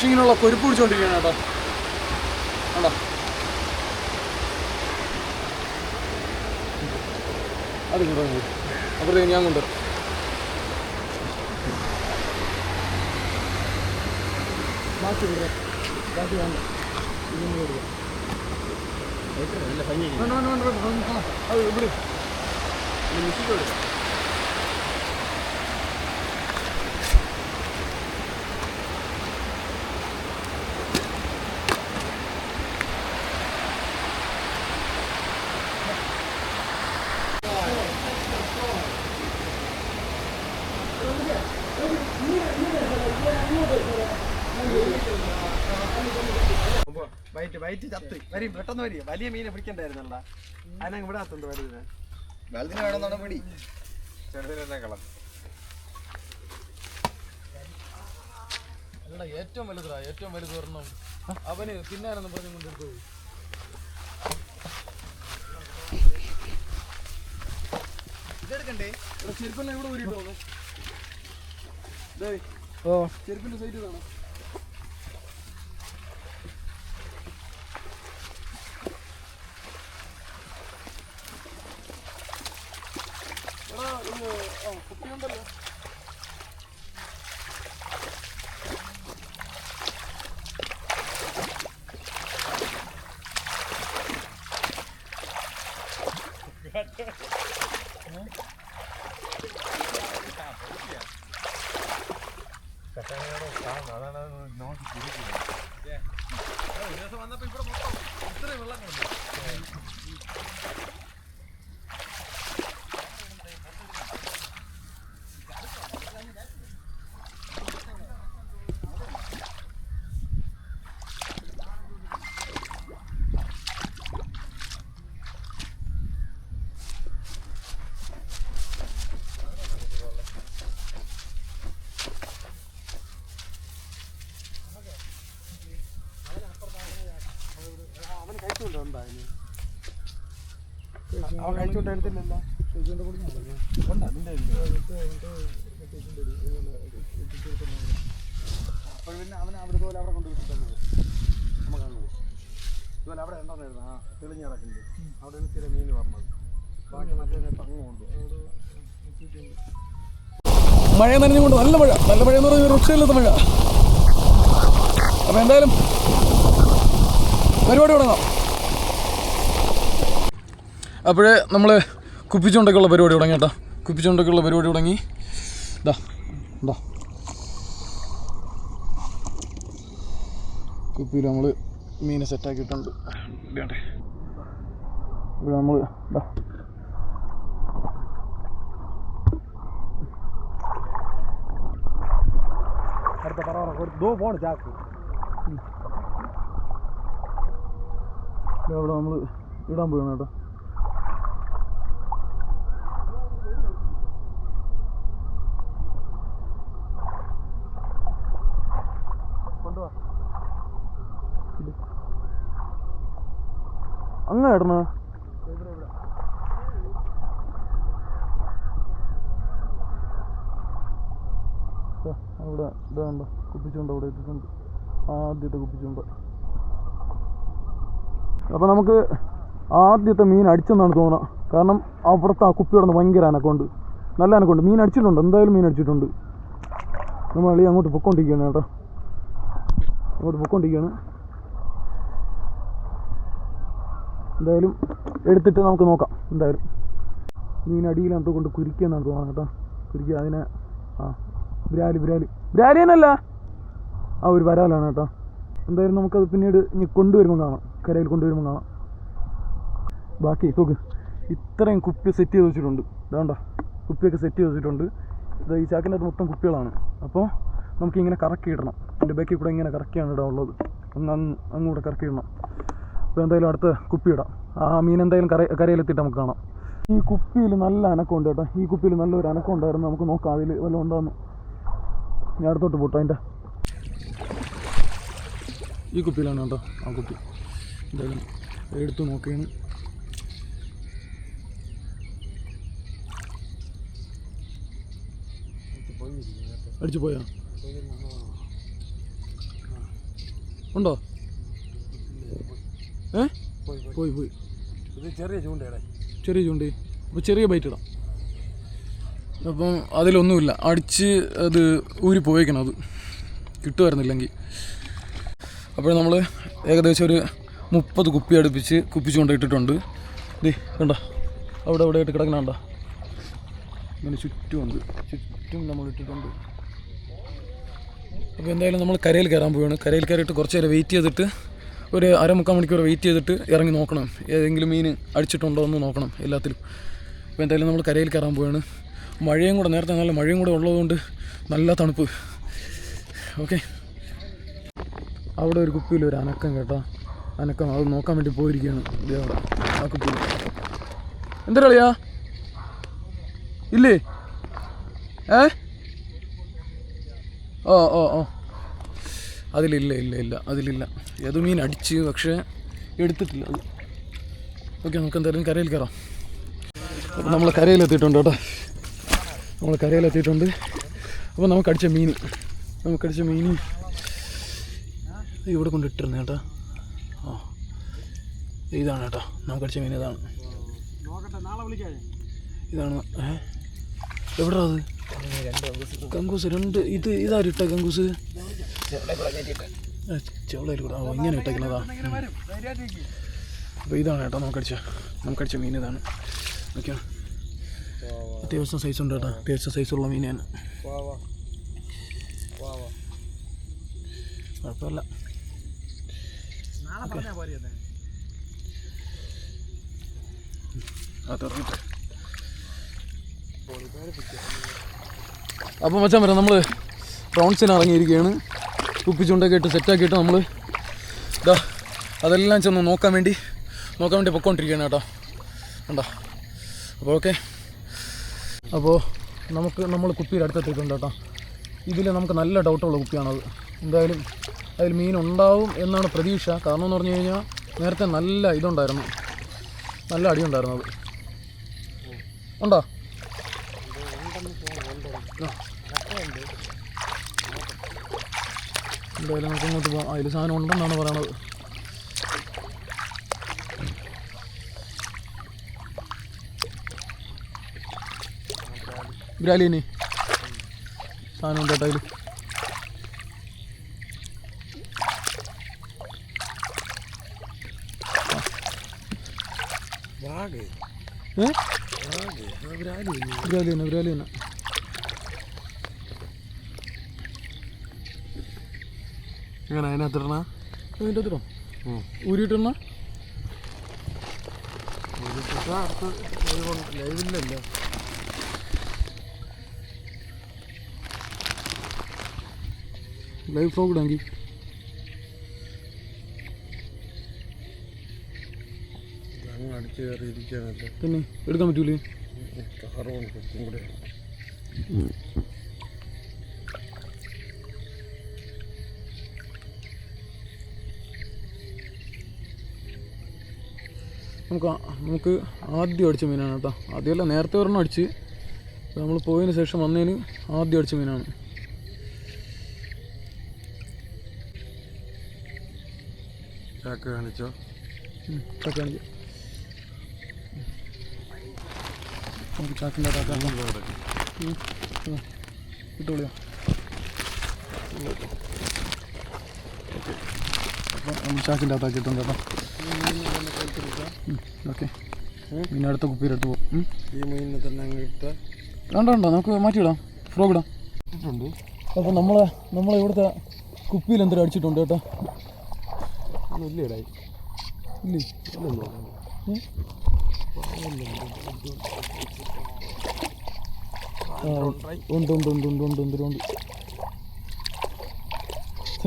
ഫിഷിങ്ങിനുള്ള കൊരുപ്പ് പിടിച്ചുകൊണ്ടിരിക്കുകയാണ് കേട്ടോ. കണ്ടോ? അത് കൊണ്ടുവന്നു അപ്പുറത്തേക്ക് ഞാൻ കൊണ്ടുവരാം ബാക്കി വിടുക ബാക്കി വേണ്ട. വേണ്ട വേണ്ട വേണ്ട അത് ഇവിടെ. വൈറ്റ് വൈറ്റ് ചത്തു. വരി പെട്ടെന്ന് വരി. വലിയ മീനെ പിടിക്കണ്ടായിരുന്നല്ല. അതിനങ്ങ് വിടാത്തുണ്ട് വലുതിന് വലുതിന് വേണമെന്നാണ് പിടി? ചെറുതിനെ കളം. അല്ലടാ ഏറ്റവും വലുതാ ഏറ്റവും വലുത് വരണം അവന് തിന്നാനെന്ന് പറഞ്ഞു കൊണ്ടെടുത്തു പോയി. ഇതെടുക്കണ്ടേ? ഇവിടെ ചെരുപ്പെല്ലാം ഇവിടെ ഊരിട്ടോ ഓ. ചെരുപ്പിന്റെ സൈറ്റ് ഇതാണ് എടാ, ഇത്, ആ, കുപ്പിയുണ്ടല്ലോ ഒരു ദിവസം വന്നപ്പോ ഇവിടെ മൊത്തം ഇത്രയും വെള്ളം കിടന്നു അവന് കഴിച്ചുകൊണ്ടോ എന്തായാലും അവൻ കഴിച്ചോണ്ട് എടുത്തില്ലല്ലോ ഉണ്ട് അതിന്റെ അപ്പോൾ പിന്നെ അവനെ അവിടെ പോലെ അവിടെ കൊണ്ടുപോയിട്ട് നമുക്ക് അങ്ങ് പോകും ഇതുപോലെ അവിടെ ഉണ്ടോന്നായിരുന്നു ആ തെളിഞ്ഞ് അവിടെ നിന്ന് സ്ഥിരം മീൻ പറഞ്ഞത് ബാക്കി മറ്റേ കൊണ്ടുപോകും. മഴ നനഞ്ഞുകൊണ്ട് നല്ല മഴ. നല്ല മഴ എന്ന് പറഞ്ഞാൽ ഒരു രക്ഷയില്ലാത്ത മഴ. അപ്പോൾ എന്തായാലും പരിപാടി തുടങ്ങാം. അപ്പോഴേ നമ്മൾ കുപ്പിച്ചുണ്ടൊക്കെയുള്ള പരിപാടി തുടങ്ങി കേട്ടോ. കുപ്പിച്ചുണ്ടൊക്കെയുള്ള പരിപാടി തുടങ്ങി. ഇതാ ഇതാ കുപ്പിയിൽ നമ്മൾ മീനെ സെറ്റാക്കിയിട്ടുണ്ട്. ഇവിടെ നമ്മൾ ഇതാ അടുത്ത പറ ഒരു ദോ പോണ് ചാക്ക്. ഇവിടെ നമ്മൾ ഇടാൻ പോവാണ് കേട്ടോ. അങ്ങ് ഇടണ അവിടെ ഇതാണ്ട കുപ്പിച്ചുണ്ട് അവിടെ ഇട്ടിട്ടുണ്ട്. ആദ്യത്തെ കുപ്പിച്ചുണ്ട്. അപ്പോൾ നമുക്ക് ആദ്യത്തെ മീൻ അടിച്ചെന്നാണ് തോന്നുക കാരണം അവിടുത്തെ ആ കുപ്പി കിടന്ന് ഭയങ്കര അനക്കമുണ്ട്. നല്ല അനക്കമുണ്ട്. മീൻ അടിച്ചിട്ടുണ്ട്? എന്തായാലും മീൻ അടിച്ചിട്ടുണ്ട്. നമ്മൾ അളി അങ്ങോട്ട് പൊക്കോണ്ടിരിക്കുകയാണ് കേട്ടോ. അങ്ങോട്ട് പൊക്കോണ്ടിരിക്കുകയാണ്. എന്തായാലും എടുത്തിട്ട് നമുക്ക് നോക്കാം. എന്തായാലും. മീൻ അടിയിലകത്ത് കൊണ്ട് കുരിക്കുകയെന്നാണ് തോന്നുന്നത് കേട്ടോ. കുരിക്കുക അതിനെ ആ ബ്രാലി ബ്രാലി ബ്രാൽ ആ ഒരു വരാലാണ് കേട്ടോ. എന്തായാലും നമുക്കത് പിന്നീട് ഇനി കൊണ്ടുവരുമ്പോൾ കാണാം. കരയിൽ കൊണ്ടുവരുമ്പോൾ കാണാം. ബാക്കി നോക്ക്. ഇത്രയും കുപ്പി സെറ്റ് ചെയ്ത് വെച്ചിട്ടുണ്ട്. ഇതാണ്ട കുപ്പിയൊക്കെ സെറ്റ് ചെയ്ത് വെച്ചിട്ടുണ്ട്. ഇത് ഈ ചാക്കിന്റെ അത് മൊത്തം കുപ്പികളാണ്. അപ്പോൾ നമുക്കിങ്ങനെ കറക്കി ഇടണം. എന്റെ ബാക്കിൽ കൂടെ ഇങ്ങനെ കറക്കിയാണ് ഇടാനുള്ളത്. ഒന്ന് അങ്ങ് അങ്ങോട്ട് കറക്കി ഇടണം. ഇപ്പോൾ എന്തായാലും അടുത്ത് കുപ്പിയിടാം. ആ മീൻ എന്തായാലും കര കരയിലെത്തിയിട്ട് നമുക്ക് കാണാം. ഈ കുപ്പിയിൽ നല്ല അനക്കമുണ്ട് കേട്ടോ. ഈ കുപ്പിയിൽ നല്ലൊരു അനക്കം ഉണ്ടായിരുന്നു നമുക്ക് നോക്കാം അതിൽ വല്ലതും ഉണ്ടാകുന്നു ഞാൻ അടുത്തോട്ട് പോട്ടോ അതിന്റെ. ഈ കുപ്പിയിലാണ് കേട്ടോ ആ കുപ്പി. എന്തായാലും എടുത്ത് നോക്കിയാണ്. അടിച്ചു പോയാ? ഉണ്ടോ? ഏ? പോയി പോയി. ഇത് ചെറിയ ചൂണ്ടയുടെ. ചെറിയ ചൂണ്ട. അപ്പോൾ ചെറിയ ബൈറ്റ് ഇടാം. അപ്പം അതിലൊന്നുമില്ല. അടിച്ച് അത് ഊരി പോയേക്കണം അത്. കിട്ടുമായിരുന്നില്ലെങ്കിൽ. അപ്പോൾ നമ്മൾ ഏകദേശം ഒരു മുപ്പത് കുപ്പി അടുപ്പിച്ച് കുപ്പിച്ച് കൊണ്ട് ഇട്ടിട്ടുണ്ട്. ദേ കണ്ട? അവിടെ അവിടെ ആയിട്ട് കിടക്കണണ്ട ഇങ്ങനെ ചുറ്റുമുണ്ട്. ചുറ്റും നമ്മൾ ഇട്ടിട്ടുണ്ട്. അപ്പോൾ എന്തായാലും നമ്മൾ കരയിൽ കയറാൻ പോവുകയാണ് കരയിൽ കയറിയിട്ട് കുറച്ച് നേരം വെയിറ്റ് ചെയ്തിട്ട് ഒരു അരമുക്കാൽ മണിക്കൂർ വെയിറ്റ് ചെയ്തിട്ട് ഇറങ്ങി നോക്കണം. ഏതെങ്കിലും മീൻ അടിച്ചിട്ടുണ്ടോ എന്ന് നോക്കണം എല്ലാത്തിലും. അപ്പോൾ എന്തായാലും നമ്മൾ കരയിൽ കയറാൻ പോവുകയാണ് മഴയും കൂടെ നേരത്തെ നല്ല മഴയും കൂടെ ഉള്ളതുകൊണ്ട് നല്ല തണുപ്പ്. ഓക്കെ. അവിടെ ഒരു കുപ്പിയിൽ ഒരു അനക്കം കേട്ടോ. അനക്കം അത് നോക്കാൻ വേണ്ടി പോയിരിക്കുകയാണ്. അവിടെ ആ കുപ്പിയിൽ. എന്താ കളിയാ? ഇല്ലേ? ഏ? ഓ ഓ ഓ. അതിലില്ല ഇല്ല ഇല്ല അതിലില്ല. ഏത് മീൻ അടിച്ച് പക്ഷേ എടുത്തിട്ടില്ല. അത് ഓക്കെ നമുക്ക് എന്തായാലും കരയിൽ കയറാം. അപ്പോൾ നമ്മൾ കരയിലെത്തിയിട്ടുണ്ട് കേട്ടോ. നമ്മൾ കരയിലെത്തിയിട്ടുണ്ട്. അപ്പോൾ നമുക്ക് അടിച്ച മീൻ നമുക്ക് അടിച്ച മീൻ ഇവിടെ കൊണ്ടിട്ടിരുന്നു കേട്ടോ. ആ ഇതാണ് കേട്ടോ. നമുക്ക് അടിച്ച മീൻ ഇതാണ്. ഇതാണ് ഏ? എവിടെ അത്? കങ്കൂസ് രണ്ട് ഇത് ഇതാരിട്ട കങ്കൂസ് ചെവളയിൽ കൂടെ ഓ ഇങ്ങനെ ഇട്ടേക്കുന്നതാ. അപ്പോൾ ഇതാണ് കേട്ടോ നമുക്കടിച്ച നമുക്കടിച്ച മീൻ ഇതാണ്. ഓക്കെ അത്യാവശ്യം സൈസ് ഉണ്ട് കേട്ടോ. അത്യാവശ്യം സൈസുള്ള മീനാണ്. കുഴപ്പമില്ല. തന്നെ അതറിയിട്ട് അപ്പോൾ മച്ചാൻ വരാം നമ്മൾ റൗണ്ട്സിന് ഇറങ്ങിയിരിക്കുകയാണ്. കുപ്പിച്ചുണ്ടൊക്കെ ഇട്ട് സെറ്റാക്കിയിട്ട് നമ്മൾ ഇതാ അതെല്ലാം ചെന്ന് നോക്കാൻ വേണ്ടി നോക്കാൻ വേണ്ടി പൊക്കോണ്ടിരിക്കുകയാണ് കേട്ടോ. കണ്ടോ? അപ്പോൾ ഓക്കെ അപ്പോൾ നമുക്ക് നമ്മൾ കുപ്പിയിൽ അടുത്തെത്തിയിട്ടുണ്ട് കേട്ടോ. ഇതിൽ നമുക്ക് നല്ല ഡൗട്ടുള്ള കുപ്പിയാണത്. എന്തായാലും അതിൽ മീൻ ഉണ്ടാവും എന്നാണ് പ്രതീക്ഷ. കാരണം എന്ന് പറഞ്ഞു കഴിഞ്ഞാൽ നേരത്തെ നല്ല ഇതുണ്ടായിരുന്നു. നല്ല അടിയുണ്ടായിരുന്നു അത്. ഉണ്ടോ? എന്തായാലും നമുക്ക് ഇങ്ങോട്ട് പോകാം അതിൽ സാധനം ഉണ്ടെന്നാണ് പറയണത്. ഗ്രാലിനി സാധനം ഉണ്ട് കേട്ടോ അതിൽ വാഗ്. ഏ? എങ്ങനെ അതിനകത്തിടണ? അതിന്റെ അത്തിടോ ഊരിയിട്ടിടണ? അടുത്ത് ലൈവില്ലല്ലോ ലൈവ് ഫ്ലോഗ് ഇടാങ്കി. അടിച്ച് പിന്നെ എടുക്കാൻ പറ്റൂലേ? കാറും കൂടെ. നമുക്ക് നമുക്ക് ആദ്യം അടിച്ച മീനാണ് കേട്ടോ. ആദ്യമല്ല നേരത്തെ ഒരെണ്ണം അടിച്ച്. നമ്മൾ പോയതിന് ശേഷം വന്നതിന് ആദ്യം അടിച്ച മീനാണ്. ചാക്ക് കാണിച്ചോ? ചാക്കാണിക്ക് നമുക്ക് ചാക്കിന്റെ കിട്ടുള്ളൂ അപ്പോൾ നമ്മൾ ചാക്കിന്റെ അകത്താക്കിയിട്ടുണ്ട് കേട്ടോ. ഓക്കെ മീൻ അടുത്ത കുപ്പിയിലെടുത്ത് പോകും. ഈ മീനിനെ തന്നെ അങ്ങ് ഇട്ട വേണ്ട വേണ്ട നമുക്ക് മാറ്റിയിടാം. ഫ്രോഗ് ഇടാം. ഇട്ടിട്ടുണ്ട്. അപ്പോൾ നമ്മളെ നമ്മളെ ഇവിടുത്തെ കുപ്പിയിൽ എന്തൊരു അടിച്ചിട്ടുണ്ട് കേട്ടോ. ഒന്നും ഇല്ലേടായി ഇല്ലേ? ഉണ്ട് ഉണ്ട് ഉണ്ട് ഉണ്ട് ഉണ്ട് ഉണ്ട്.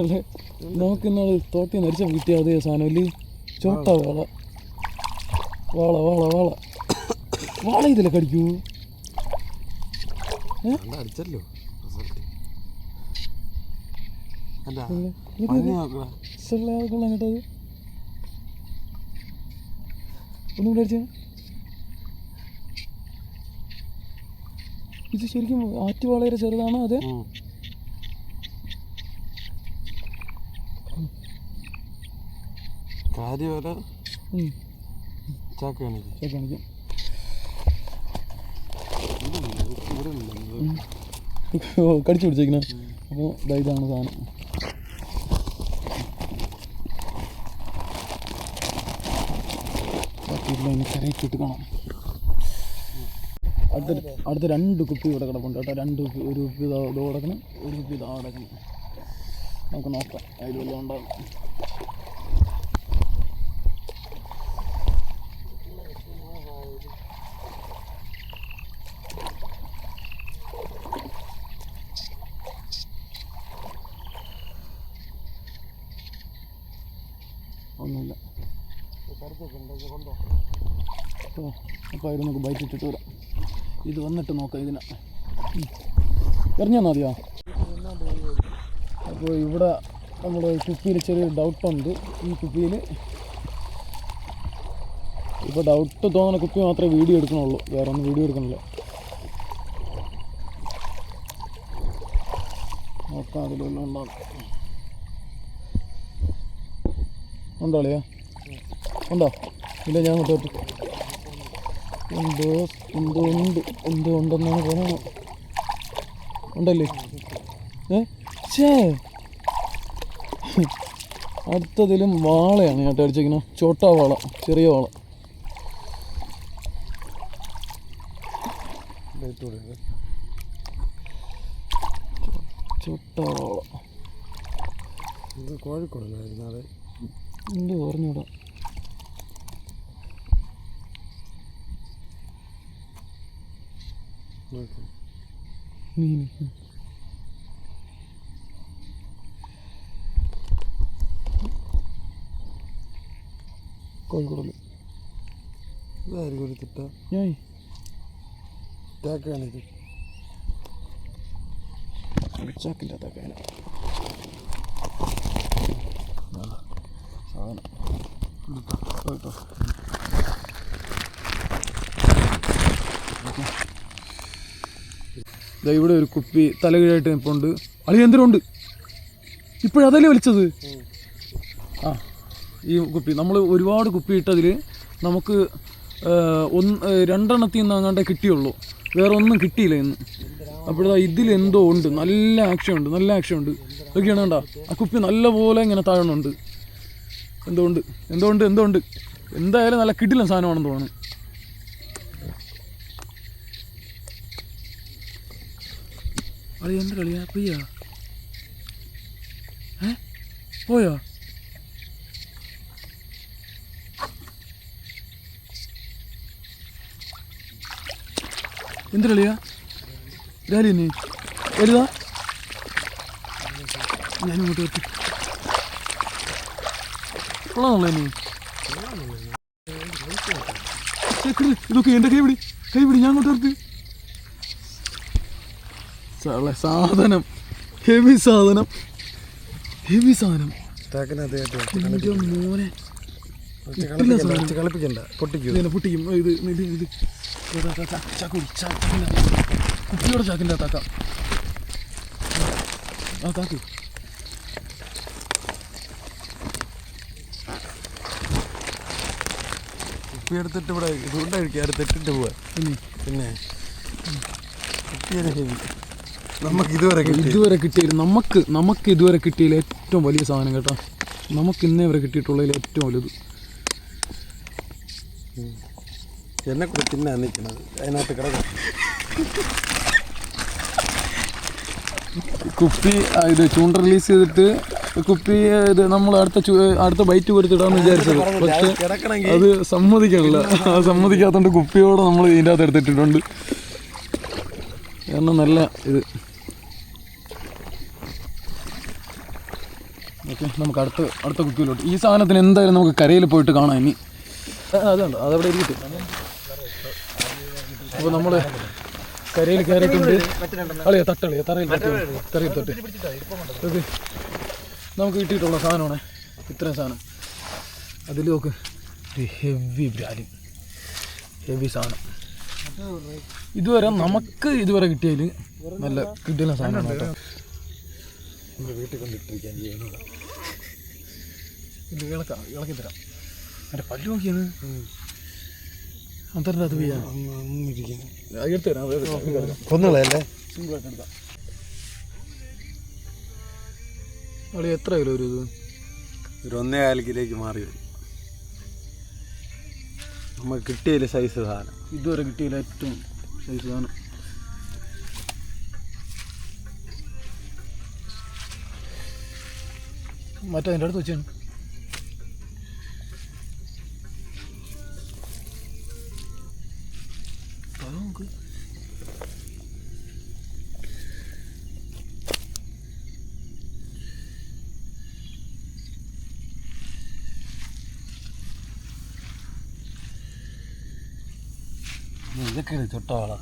അല്ലേ നമുക്ക് ഇന്നാൾ തോട്ടി നരിച്ച കിട്ടിയ അതേ സാധനം. അല്ലേ ചോട്ട വാള. വാള. വാള വാള വാള. ഇതിലെ കടിക്കൂ. അടിച്ചല്ലോ. ഇത് പഞ്ഞി നോക്കടാ. ഇഷ്ടമുള്ള കൊള്ളാം കേട്ടോ അത്. ഒന്നും കൂടെ അടിച്ചാ. ഇത് ശരിക്കും ആറ്റുവാളയുടെ ചെറുതാണോ അതെ? ചാക്ക കാണിക്കും ചാക്ക് കാണിക്കാം കടിച്ചു പിടിച്ചേക്കണ. അപ്പോൾ ഇതാണ് സാധനം. കാണാം. അടുത്ത അടുത്ത രണ്ട് കുപ്പി ഇവിടെ കിടപ്പുണ്ട് കേട്ടോ. രണ്ട് കുപ്പി ഒരു കുപ്പി ഇതോ കിടക്കണം ഒരു കുപ്പി ഇതാ കിടക്കണം. നമുക്ക് നോക്കാം അതിൽ വല്ലതും ഉണ്ടാകും ഒന്നുമില്ല ഓ അപ്പോൾ അതിൽ നമുക്ക് ബൈറ്റ് ഇട്ടിട്ട് ഇത് വന്നിട്ട് നോക്കാം ഇതിനെ. എറിഞ്ഞാൽ മതിയോ? അപ്പോൾ ഇവിടെ നമ്മൾ കുപ്പിയിൽ ചെറിയ ഡൗട്ടുണ്ട് ഈ കുപ്പിയിൽ ഇപ്പോൾ ഡൗട്ട് തോന്നുന്ന കുപ്പി മാത്രമേ വീഡിയോ എടുക്കണുള്ളൂ. വേറെ ഒന്നും വീഡിയോ എടുക്കണില്ല. നോക്കാം അതിലൊന്നും ഉണ്ടാകും ഉണ്ടോ അളിയാ? ഉണ്ടോ? ഇല്ല ഞാൻ തൊട്ട് എന്തോ എന്തോ ഉണ്ട് എന്തോ ഉണ്ടെന്നാണ് പറയുന്നത്. ഉണ്ടല്ലേ? ഏ? അടുത്തതിലും വാളയാണ് കേട്ടോ അടിച്ചിരിക്കുന്നത് ചോട്ടാ വാള ചെറിയ വാള. ചോട്ടാ വാള. ഇത് കോഴിക്കോടല്ലായിരുന്നു അത്. എന്തോ പറഞ്ഞൂടാ? മീൻ കോഴിക്കോടല്ലേ ഇതായിരിക്കും ഒരു തിട്ട ഞാൻ ചാക്ക കാണിക്കും ചാക്കില്ലാത്ത പേന സാധനം. കേട്ടോ ഇവിടെ ഒരു കുപ്പി തലകീഴായിട്ട് നിൽപ്പുണ്ട് അളി എന്തിനുണ്ട്? ഇപ്പോഴതല്ലേ വലിച്ചത്? ആ ഈ കുപ്പി. നമ്മൾ ഒരുപാട് കുപ്പി ഇട്ടതിൽ നമുക്ക് ഒന്ന് രണ്ടെണ്ണത്തിൽ നിന്ന് അങ്ങാണ്ടേ കിട്ടിയുള്ളൂ. വേറെ ഒന്നും കിട്ടിയില്ല ഇന്ന്. അപ്പോഴാ ഇതിലെന്തോ എന്തോ ഉണ്ട്. നല്ല ആക്ഷൻ ഉണ്ട് നല്ല ആക്ഷൻ ഉണ്ട്. ഇതൊക്കെയാണ് കണ്ട ആ കുപ്പി നല്ല പോലെ ഇങ്ങനെ താഴണുണ്ട് എന്തുകൊണ്ട് എന്തുകൊണ്ട് എന്തുകൊണ്ട് എന്തായാലും നല്ല കിടിലൻ സാധനമാണെന്ന് തോന്നുന്നു. അളിയ എന്ത് കളിയാ പ്രിയ ഏ? പോയോ? എന്ത് കളിയാ? രാലി നീ വലുതാ ഞാൻ ഇങ്ങോട്ട് പറ്റി കൊള്ളാമല്ലേ നീ. ചേക്കട് ഇതൊക്കെ എന്റെ കൈ പിടി. കൈ പിടി ഞാൻ അങ്ങോട്ട് നിർത്തി സാധനം. ഹെവി സാധനം. ഹെവി സാധനം. മോനെ. കളിപ്പിക്കണ്ട പൊട്ടിക്കൂ? ഇത് ഇത് ചാക്കുടി, ചാ- ചാക്കിന്റെ അകത്താക്കാം. ആ താക്ക് കുപ്പി എടുത്തിട്ട് ഇവിടെ ഇതുകൊണ്ടായിരിക്കും കഴിക്കാറ് തെറ്റിട്ട് പോവാ പിന്നെ? പിന്നെ? കുട്ടിയുടെ ഹെവി. നമുക്ക് ഇതുവരെ കിട്ടി. ഇതുവരെ കിട്ടിയ നമുക്ക് നമുക്ക് ഇതുവരെ കിട്ടിയതിൽ ഏറ്റവും വലിയ സാധനം കേട്ടോ. നമുക്ക് ഇന്നേ വരെ കിട്ടിയിട്ടുള്ളതിൽ ഏറ്റവും വലുത്. എന്നെ കൂടെ തിന്നാൻ നിൽക്കുന്നത് അതിനകത്ത് കിടക്കും. കുപ്പി ഇത് ചൂണ്ട റിലീസ് ചെയ്തിട്ട് കുപ്പി ഇത് നമ്മൾ അടുത്ത അടുത്ത ബൈറ്റ് കൊടുത്തിടാന്ന് വിചാരിച്ചത്. പക്ഷെ അത് സമ്മതിക്കണില്ല സമ്മതിക്കാത്തോണ്ട് സമ്മതിക്കാത്തതുകൊണ്ട് കുപ്പിയോടെ നമ്മൾ ഇതിന്റെ അകത്ത് എടുത്തിട്ടിട്ടുണ്ട്. കാരണം നല്ല ഇത്. ഓക്കെ നമുക്ക് അടുത്ത അടുത്ത കുപ്പിയിലോട്ട്. ഈ സാധനത്തിന് എന്തായാലും നമുക്ക് കരയിൽ പോയിട്ട് കാണാം ഇനി. അതുണ്ട് അതവിടെ ഇരിക്കട്ടെ. അപ്പോൾ നമ്മൾ കരയിൽ കയറിയിട്ടുണ്ട്. അളിയ തട്ടളിയ തറയിൽ തറയിൽ തൊട്ട്. ഓക്കെ. നമുക്ക് കിട്ടിയിട്ടുള്ള സാധനമാണ്. ഇത്രയും സാധനം. അതിൽ നോക്ക്. ഒരു ഹെവി ബ്രാലി ഹെവി സാധനം. ഇതുവരെ നമുക്ക് ഇതുവരെ കിട്ടിയതിൽ നല്ല കിട്ടിയ സാധനമാണ് കേട്ടോ. വീട്ടിൽ കൊണ്ടിട്ടിരിക്കാൻ ചെയ്യുന്നത്. ഇല്ല ഇളക്കാം ഇളക്കി തരാം. എന്റെ പല്ല് നോക്കിയാണ്. അന്തരന്റെ അത് ചെയ്യാം എടുത്തു തരാം ഇത്. കൊന്നുകളയല്ലേ? സിമ്പിളായിട്ട് എടുക്കാം. അവിടെ എത്ര കിലോ ഒരു ഇത്? ഒരു ഒന്നേ കാൽ കിലോയ്ക്ക് മാറി വരും. നമുക്ക് കിട്ടിയതിൽ സൈസ് സാധനം. ഇതുവരെ കിട്ടിയില്ല ഏറ്റവും സൈസ് സാധനം. മറ്റേ അതിന്റെ അടുത്ത് വെച്ചാണ്. അത് നോക്ക് ഇതൊക്കെയാണ് ചൊട്ടവാള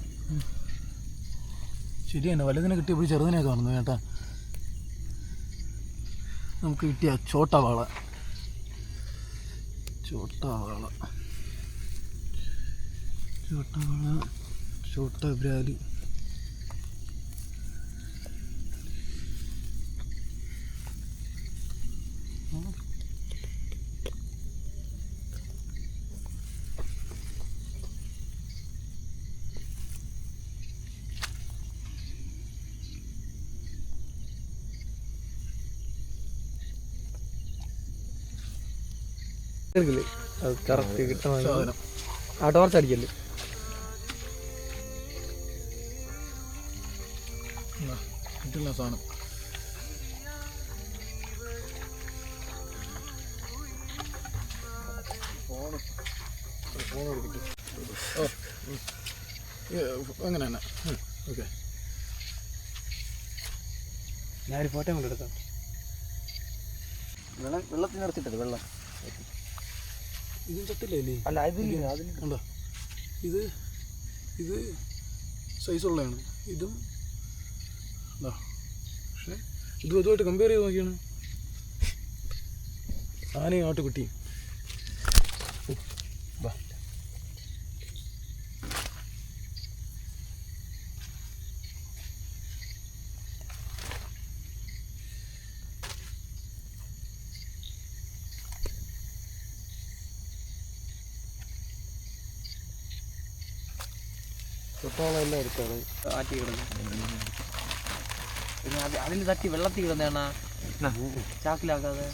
ശരി തന്നെ വലുതിനെ കിട്ടിയപ്പോൾ ചെറുതിനെ കാണുന്നു കേട്ടാ. നമുക്ക് കിട്ടിയ ചോട്ട വാള ചോട്ട വാള ചോട്ട വാള അത് കറക്റ്റ് കിട്ടണം. ആ ടോർച്ച് അടിക്കല്ലേ? എന്നാ, കിട്ടില്ല സാധനം. ഓ ഉം. ഏ, അങ്ങനെ തന്നെ. ഓക്കെ. ഞാനൊരു ഫോട്ടോ കൊണ്ടെടുക്കാം വെള്ളം വെള്ളം വെള്ളത്തിനടുത്തിട്ടത് വെള്ളം. ഇതും ചത്തില്ലേ അല്ല അതില്ല അതിന് കണ്ടോ? ഇത് ഇത് സൈസുള്ളതാണ് ഇതും ഇതാ. പക്ഷേ ഇതും അതുമായിട്ട് കമ്പയർ ചെയ്ത് നോക്കിയാണ്. ആനയും ആട്ടുകുട്ടിയും. വാ എല്ലാം എടുത്താണ് ആറ്റി കിടന്നു പിന്നെ അത് അതിൽ തട്ടി വെള്ളത്തിൽ കിടന്നേണ ചാക്കിലാക്കാതെ?